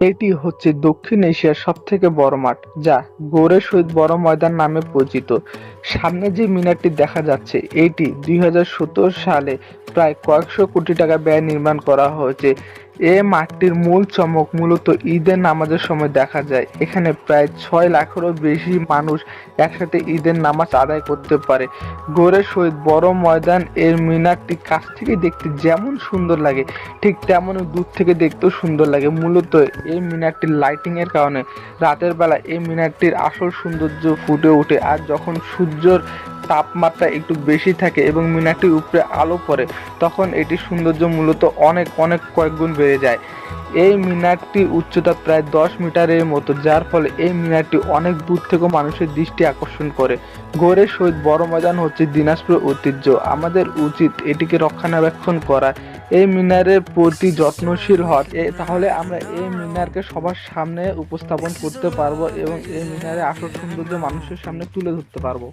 এটি হচ্ছে দক্ষিণ এশিয়ার সব থেকে বড় মাঠ, যা গৌড়ের শহীদ বড় ময়দান নামে পরিচিত। সামনে যে মিনারটি দেখা যাচ্ছে, এটি দুই হাজার সতেরো সালে প্রায় কয়েকশো কোটি টাকা ব্যয় নির্মাণ করা হয়েছে। এ মাঠটির মূল চমক মূলত ঈদের নামাজের সময় দেখা যায়। এখানে প্রায় ছয় লাখেরও বেশি মানুষ একসাথে ঈদের নামাজ আদায় করতে পারে। গৌড়ের সহিত বড় ময়দান এর মিনারটি কাছ থেকে দেখতে যেমন সুন্দর লাগে, ঠিক তেমনই দূর থেকে দেখতেও সুন্দর লাগে। মূলত এই মিনারটির লাইটিং এর কারণে রাতের বেলা এই মিনারটির আসল সৌন্দর্য ফুটে ওঠে। আর যখন সূর্যর তাপমাত্রা একটু বেশি থাকে এবং মিনারটির উপরে আলো পড়ে, তখন এটির সৌন্দর্য মূলত অনেক অনেক কয়েকগুণ বেড়ে যায়। এই মিনারটির উচ্চতা প্রায় দশ মিটারের মতো, যার ফলে এই মিনারটি অনেক দূর থেকেও মানুষের দৃষ্টি আকর্ষণ করে। গৌড়ের সহিত বড় ময়দান হচ্ছে দিনাজপুরের ঐতিহ্য। আমাদের উচিত এটিকে রক্ষণাবেক্ষণ করা। এই মিনারের প্রতি যত্নশীল এ- তাহলে আমরা এই মিনারকে সবার সামনে উপস্থাপন করতে পারব এবং এই মিনারের আসল সৌন্দর্য মানুষের সামনে তুলে ধরতে পারব।